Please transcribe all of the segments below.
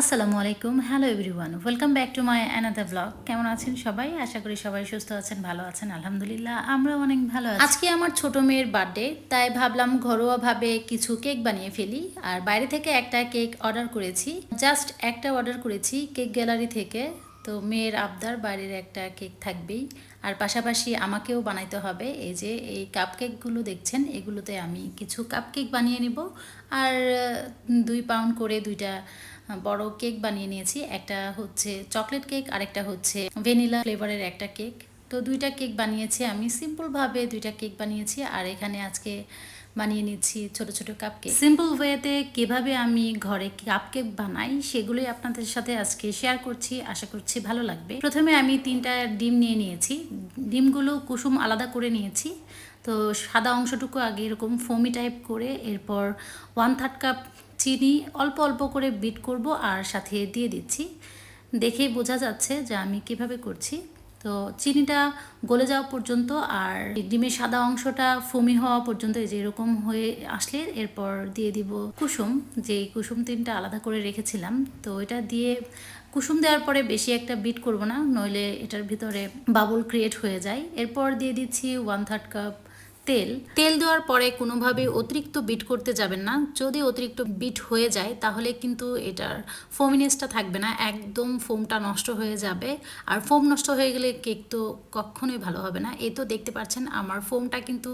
আসসালামু আলাইকুম। Hello everyone welcome back to my another blog কেমন আছেন সবাই? আশা করি সবাই সুস্থ আছেন, ভালো আছেন, আলহামদুলিল্লাহ। আমরা অনেক ভালো আছি। আজকে আমার ছোট মেয়ের বার্থডে তাই ভাবলাম ঘরোয়াভাবে কিছু কেক বানিয়ে ফেলি। আর বাইরে থেকে একটা কেক অর্ডার করেছি। জাস্ট একটা অর্ডার করেছি কেক গ্যালারি থেকে। তো মেয়ের আবদার বাইরের একটা কেক থাকবেই। আর পাশাপাশি আমাকেও বানাইতে হবে। এই যে এই কাপ কেকগুলো দেখছেন, এগুলোতে আমি কিছু কাপ কেক বানিয়ে নিব। আর দুই পাউন্ড করে দুইটা বড় কেক বানিয়ে নিয়েছি। একটা হচ্ছে চকলেট কেক, আরেকটা হচ্ছে ভ্যানিলা ফ্লেভারের একটা কেক। তো দুইটা কেক বানিয়েছি আমি, সিম্পলভাবে দুইটা কেক বানিয়েছি আর এখানে আজকে বানিয়ে নিচ্ছি ছোট ছোট কাপ কেক সিম্পল ওয়েতে কীভাবে আমি ঘরে কাপ কেক বানাই সেগুলোই আপনাদের সাথে আজকে শেয়ার করছি, আশা করছি ভালো লাগবে। প্রথমে আমি তিনটা ডিম নিয়ে নিয়েছি। ডিমগুলো কুসুম আলাদা করে নিয়েছি। তো সাদা অংশটুকু আগে এরকম ফোমি টাইপ করে এরপর ওয়ান থার্ড কাপ চিনি অল্প অল্প করে বিট করব আর সাথে দিয়ে দিচ্ছি। দেখেই বোঝা যাচ্ছে যে আমি কীভাবে করছি। তো চিনিটা গলে যাওয়া পর্যন্ত আর ডিমের সাদা অংশটা ফমি হওয়া পর্যন্ত যে এরকম হয়ে আসলে এরপর দিয়ে দিব কুসুম। যে কুসুম তিনটা আলাদা করে রেখেছিলাম। তো এটা দিয়ে কুসুম দেওয়ার পরে বেশি একটা বিট করব না, নইলে এটার ভিতরে বাবল ক্রিয়েট হয়ে যায়। এরপর দিয়ে দিচ্ছি ওয়ান থার্ড কাপ তেল তেল দেওয়ার পরে কোনোভাবে অতিরিক্ত বিট করতে যাবেন না। যদি অতিরিক্ত বিট হয়ে যায়, তাহলে কিন্তু এটার ফোমিনেসটা থাকবে না। একদম ফোমটা নষ্ট হয়ে যাবে। আর ফোম নষ্ট হয়ে গেলে কেক তো কখনোই ভালো হবে না। এই তো দেখতে পাচ্ছেন, আমার ফোমটা কিন্তু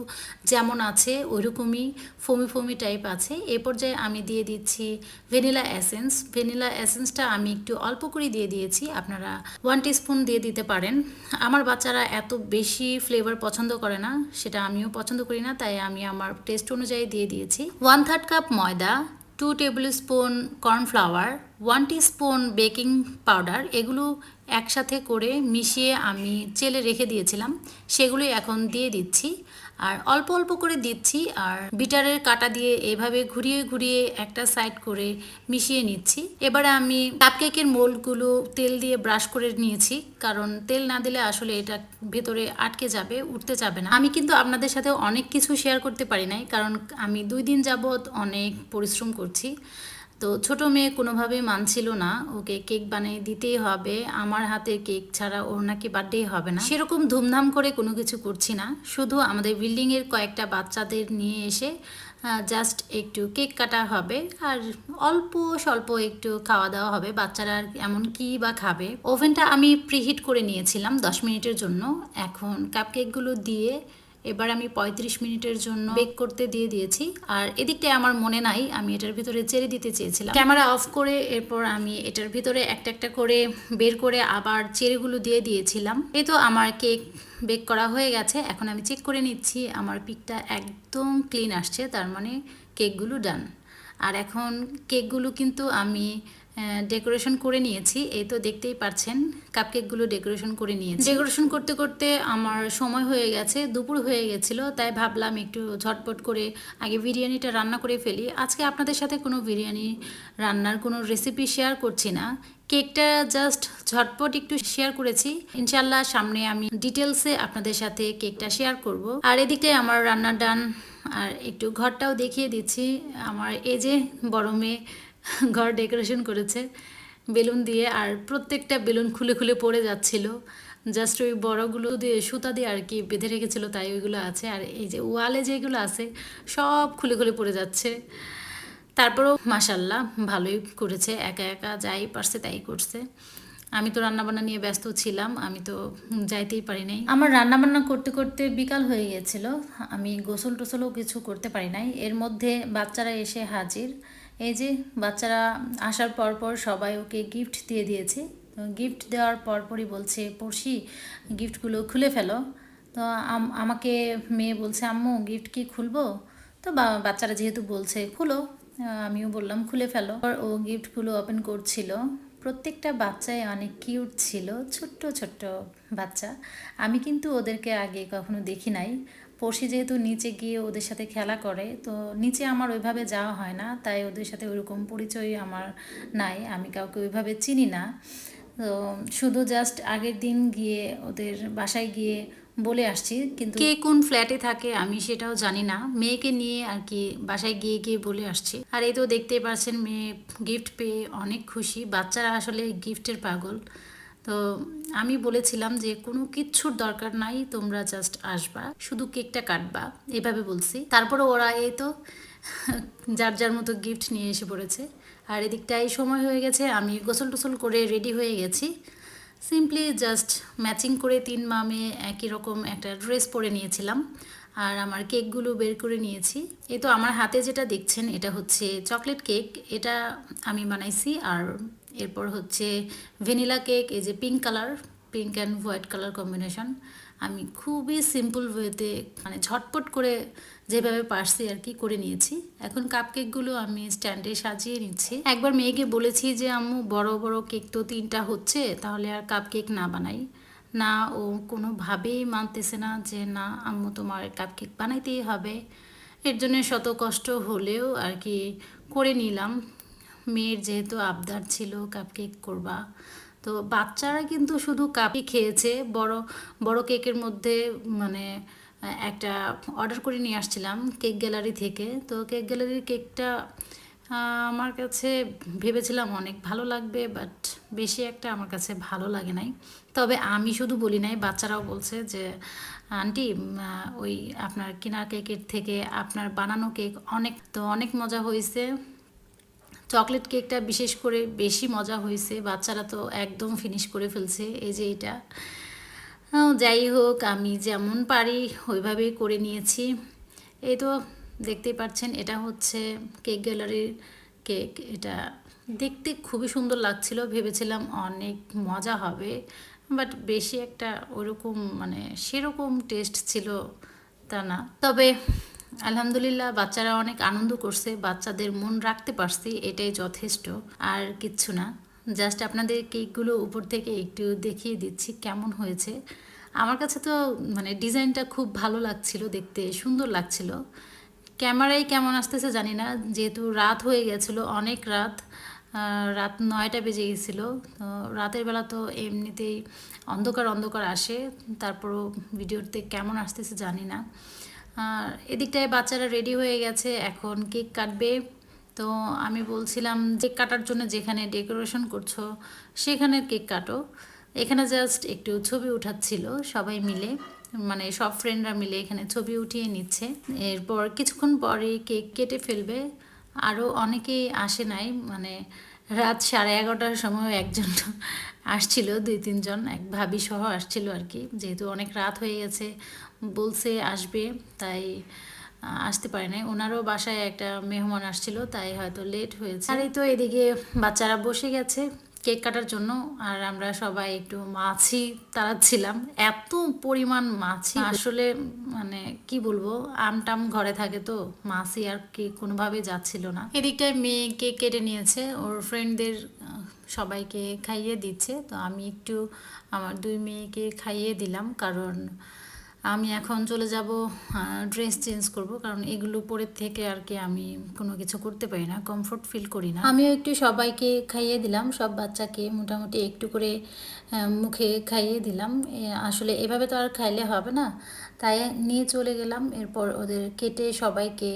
যেমন আছে, ওইরকমই ফোমি ফোমি টাইপ আছে। এ পর্যায়ে আমি দিয়ে দিচ্ছি ভ্যানিলা এসেন্স। ভ্যানিলা এসেন্সটা আমি একটু অল্প করে দিয়ে দিয়েছি। আপনারা ওয়ান টিস্পুন দিয়ে দিতে পারেন। আমার বাচ্চারা এত বেশি ফ্লেভার পছন্দ করে না, সেটা আমিও পছন্দ করি না, তাই আমি আমার টেস্ট অনুযায়ী দিয়ে দিয়েছি। ওয়ান থার্ড কাপ ময়দা two tablespoon cornflour one spoon baking powder এগুলো একসাথে করে মিশিয়ে আমি চেলে রেখে দিয়েছিলাম সেগুলোই এখন দিয়ে দিচ্ছি। আর অল্প অল্প করে দিচ্ছি আর বিটারের কাটা দিয়ে এভাবে ঘুরিয়ে ঘুরিয়ে একটা সাইড করে মিশিয়ে নিচ্ছি। এবারে আমি কাপকেকের মোল্ডগুলো তেল দিয়ে ব্রাশ করে নিয়েছি, কারণ তেল না দিলে আসলে এটা ভেতরে আটকে যাবে, উঠতে যাবে না। আমি কিন্তু আপনাদের সাথে অনেক কিছু শেয়ার করতে পারি নাই, কারণ আমি দুই দিন যাবৎ অনেক পরিশ্রম করছি। তো ছোট মেয়ে কোনোভাবেই মানছিল না। ওকে কেক বানিয়ে দিতেই হবে। আমার হাতে কেক ছাড়া ওর নাকি বার্থডে হবে না। সেরকম ধুমধাম করে কোনো কিছু করছি না। শুধু আমাদের বিল্ডিংয়ের কয়েকটা বাচ্চাদের নিয়ে এসে জাস্ট একটু কেক কাটা হবে। আর অল্প স্বল্প একটু খাওয়া দাওয়া হবে। বাচ্চারা এমন কি বা খাবে? ওভেনটা আমি প্রিহিট করে নিয়েছিলাম দশ মিনিটের জন্য। এখন কাপকেকগুলো দিয়ে এবার আমি পঁয়ত্রিশ মিনিটের জন্য বেক করতে দিয়ে দিয়েছি। আর এদিকটায় আমার মনে নাই, আমি এটার ভিতরে চেরে দিতে চেয়েছিলাম। ক্যামেরা অফ করে এরপর আমি এটার ভিতরে একটা একটা করে বের করে আবার চেরিগুলো দিয়ে দিয়েছিলাম। এই তো আমার কেক বেক করা হয়ে গেছে। এখন আমি চেক করে নিচ্ছি, আমার পিকটা একদম ক্লিন আসছে, তার মানে কেকগুলো ডান আর এখন কেকগুলো কিন্তু আমি ডেকোরেশন করে নিয়েছি। এই তো দেখতেই পাচ্ছেন কাপকেকগুলো ডেকোরেশন করে নিয়েছি। ডেকোরেশন করতে করতে আমার সময় হয়ে গেছে, দুপুর হয়ে গেছিল, তাই ভাবলাম একটু ঝটপট করে আগে বিরিয়ানিটা রান্না করে ফেলি। আজকে আপনাদের সাথে কোনো বিরিয়ানি রান্নার কোনো রেসিপি শেয়ার করছি না। কেকটা জাস্ট ঝটপট একটু শেয়ার করেছি। ইনশাল্লাহ সামনে আমি ডিটেলসে আপনাদের সাথে কেকটা শেয়ার করব। আর এদিকটায় আমার রান্না ডান আর একটু ঘরটাও দেখিয়ে দিচ্ছি। আমার এই যে বড় মেয়ে ঘর ডেকোরেশন করেছে। বেলুন দিয়ে আর প্রত্যেকটা বেলুন খুলে খুলে পড়ে যাচ্ছিল। জাস্ট ওই বড়গুলো দিয়ে সুতা দিয়ে আর কি বেঁধে রেখেছিল, তাই ওইগুলো আছে। আর এই যে ওয়ালে যেগুলো আছে, সব খুলে খুলে পড়ে যাচ্ছে। তারপরেও মাসাল্লাহ ভালোই করেছে, একা একা যাই পারছে তাই করছে। আমি তো রান্নাবান্না নিয়ে ব্যস্ত ছিলাম, আমি তো যাইতেই পারি নাই। আমার রান্নাবান্না করতে করতে বিকাল হয়ে গিয়েছিল আমি গোসল টোসলও কিছু করতে পারি নাই। এর মধ্যে বাচ্চারা এসে হাজির। এই যে বাচ্চারা আসার পর পর সবাই ওকে গিফট দিয়ে দিয়েছে। তো গিফট দেওয়ার পরপরই বলছে, পড়শি গিফটগুলো খুলে ফেলো। তো আমাকে মেয়ে বলছে, আম্মু গিফট কি খুলবো? তো বাচ্চারা যেহেতু বলছে, খুলো। আমিও বললাম, খুলে ফেলো। ও গিফটগুলো ওপেন করছিল। প্রত্যেকটা বাচ্চাই অনেক কিউট ছিল, ছোট্ট ছোট্ট বাচ্চা। আমি কিন্তু ওদেরকে আগে কখনো দেখি নাই। পড়শি যেহেতু নিচে গিয়ে ওদের সাথে খেলা করে, তো নিচে আমার ওইভাবে যাওয়া হয় না, তাই ওদের সাথে ওইরকম পরিচয় আমার নাই, আমি কাউকে ওইভাবে চিনি না। তো শুধু জাস্ট আগের দিন গিয়ে ওদের বাসায় গিয়ে বলে আসছি, কিন্তু কে কোন ফ্ল্যাটে থাকে আমি সেটাও জানি না, মেয়েকে নিয়ে আর কি বাসায় গিয়ে গিয়ে বলে আসছি। আর এই তো দেখতেই পাচ্ছেন মেয়ে গিফট পেয়ে অনেক খুশি, বাচ্চারা আসলে গিফটের পাগল। তো আমি বলেছিলাম যে কোনো কিচ্ছুর দরকার নাই, তোমরা জাস্ট আসবা। শুধু কেকটা কাটবা, এভাবে বলছি। তারপরে ওরা এই তো যার যার মতো গিফট নিয়ে এসে পড়েছে। আর এদিকটাই সময় হয়ে গেছে, আমি গোসল টোসল করে রেডি হয়ে গেছি। সিম্পলি জাস্ট ম্যাচিং করে তিন মামে একই রকম একটা ড্রেস পরে নিয়েছিলাম। আর আমার কেকগুলো বের করে নিয়েছি। এই তো আমার হাতে যেটা দেখছেন, এটা হচ্ছে চকলেট কেক এটা আমি বানাইছি আর এরপর হচ্ছে ভ্যানিলা কেক, এই যে pink colour pink and white colour combination আমি খুবই সিম্পল ওয়েতে মানে ঝটপট করে যেভাবে পারছি আর কি করে নিয়েছি। এখন কাপ কেকগুলো আমি স্ট্যান্ডে সাজিয়ে নিচ্ছি। একবার মেয়েকে বলেছি যে, আম্মু, বড় বড় কেক তো তিনটা হচ্ছে, তাহলে আর কাপ কেক না বানাই। না, ও কোনোভাবেই মানতেছে না যে, না, আম্মু, তোমার কাপ কেক বানাইতেই হবে। এর জন্য শত কষ্ট হলেও আর কি করে নিলাম। মেয়ের যেহেতু আবদার ছিল কাপ কেক করবা, তো বাচ্চারা কিন্তু শুধু কাপই খেয়েছে, বড় বড় কেকের মধ্যে মানে একটা অর্ডার করে নিয়ে আসছিলাম কেক গ্যালারি থেকে। তো কেক গ্যালারির কেকটা আমার কাছে ভেবেছিলাম অনেক ভালো লাগবে বাট বেশি একটা আমার কাছে ভালো লাগে নাই। তবে আমি শুধু বলি নাই, বাচ্চারাও বলছে যে, আন্টি ওই আপনার কেনা কেকের থেকে আপনার বানানো কেক অনেক, তো অনেক মজা হয়েছে। চকলেট কেকটা বিশেষ করে বেশি মজা হয়েছে। বাচ্চারা তো একদম ফিনিশ করে ফেলছে এই যে এটা। যাই হোক, আমি যেমন পারি ওইভাবেই করে নিয়েছি। এই তো দেখতেই পাচ্ছেন, এটা হচ্ছে কেক গ্যালারির কেক। এটা দেখতে খুবই সুন্দর লাগছিল, ভেবেছিলাম অনেক মজা হবে, বাট বেশি একটা ওরকম মানে সেরকম টেস্ট ছিল তা না। তবে আলহামদুলিল্লাহ, বাচ্চারা অনেক আনন্দ করছে, বাচ্চাদের মন রাখতে পারছি, এটাই যথেষ্ট। আর কিচ্ছু না জাস্ট আপনাদের কেকগুলো উপর থেকে একটু দেখিয়ে দিচ্ছি কেমন হয়েছে। আমার কাছে তো মানে ডিজাইনটা খুব ভালো লাগছিল দেখতে, সুন্দর লাগছিল। ক্যামেরায় কেমন আসতেছে জানি না, যেহেতু রাত হয়ে গেছিল, অনেক রাত রাত নয়টা বেজে গেছিল, তো রাতের বেলা তো এমনিতেই অন্ধকার অন্ধকার আসে, তারপরও ভিডিওতে কেমন আসতেছে জানি না। আর এদিকটায় বাচ্চারা রেডি হয়ে গেছে, এখন কেক কাটবে। তো আমি বলছিলাম কেক কাটার জন্য যেখানে ডেকোরেশন করছ, সেখানে কেক কাটো। এখানে জাস্ট একটু ছবি উঠাচ্ছিল সবাই মিলে মানে সব ফ্রেন্ডরা মিলে এখানে ছবি উঠিয়ে নিচ্ছে। এরপর কিছুক্ষণ পরে কেক কেটে ফেলবে। আরও অনেকেই আসে নাই মানে রাত সাড়ে এগারোটার সময় একজন আসছিল, দুই তিনজন, এক ভাবি সহ আসছিল আর কি। যেহেতু অনেক রাত হয়ে গেছে, বলছে আসবে, তাই আসতে পারে নাই। ওনারও বাসায় একটা মেহমান আসছিল, তাই হয়তো লেট হয়েছে। আর এই তো এদিকে বাচ্চারা বসে গেছে। কেক কাটার জন্য, আর আমরা সবাই একটু মাছি তাড়াচ্ছিলাম এত পরিমাণ মাছি, আসলে মানে কি বলব, আমটাম ঘরে থাকে তো, মাছি আর কি কোনোভাবে যাচ্ছিল না। এদিকটায় মেয়ে কেক কেটে নিয়েছে, ওর ফ্রেন্ডদের সবাইকে খাইয়ে দিচ্ছে। তো আমি একটু আমার দুই মেয়েকে খাইয়ে দিলাম, কারণ আমি এখন চলে যাব ড্রেস চেঞ্জ করব, কারণ এগুলো পরে থেকে আর কি আমি কোনো কিছু করতে পারি না কমফোর্ট ফিল করি না। আমিও একটু সবাইকে খাইয়ে দিলাম, সব বাচ্চাকে মোটামুটি একটু করে মুখে খাইয়ে দিলাম। আসলে এভাবে তো আর খাইলে হবে না। তাই নিয়ে চলে গেলাম, এরপর ওদের কেটে সবাইকে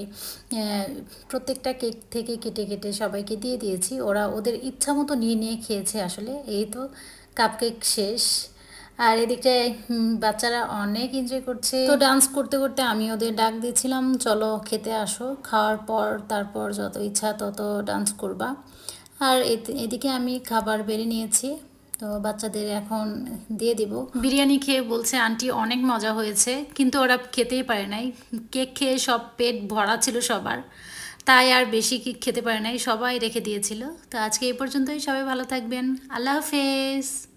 প্রত্যেকটা কেক থেকে কেটে কেটে সবাইকে দিয়ে দিয়েছি। ওরা ওদের ইচ্ছা মতো নিয়ে নিয়ে খেয়েছে আসলে, এই তো কাপকেক শেষ। আর এদিকটায় বাচ্চারা অনেক এনজয় করছে। তো ডান্স করতে করতে আমি ওদের ডাক দিয়েছিলাম, চলো খেতে আসো, খাওয়ার পর, তারপর যত ইচ্ছা তত ডান্স করবা। আর এদিকে আমি খাবার বেড়ে নিয়েছি, তো বাচ্চাদের এখন দিয়ে দিব। বিরিয়ানি খেয়ে বলছে, আন্টি, অনেক মজা হয়েছে। কিন্তু ওরা খেতেই পারে নাই। কেক খেয়ে সব পেট ভরা ছিল সবার। তাই আর বেশি খেতে পারে নাই, সবাই রেখে দিয়েছিল। তো আজকে এই পর্যন্তই, সবাই ভালো থাকবেন। আল্লাহ হাফেজ।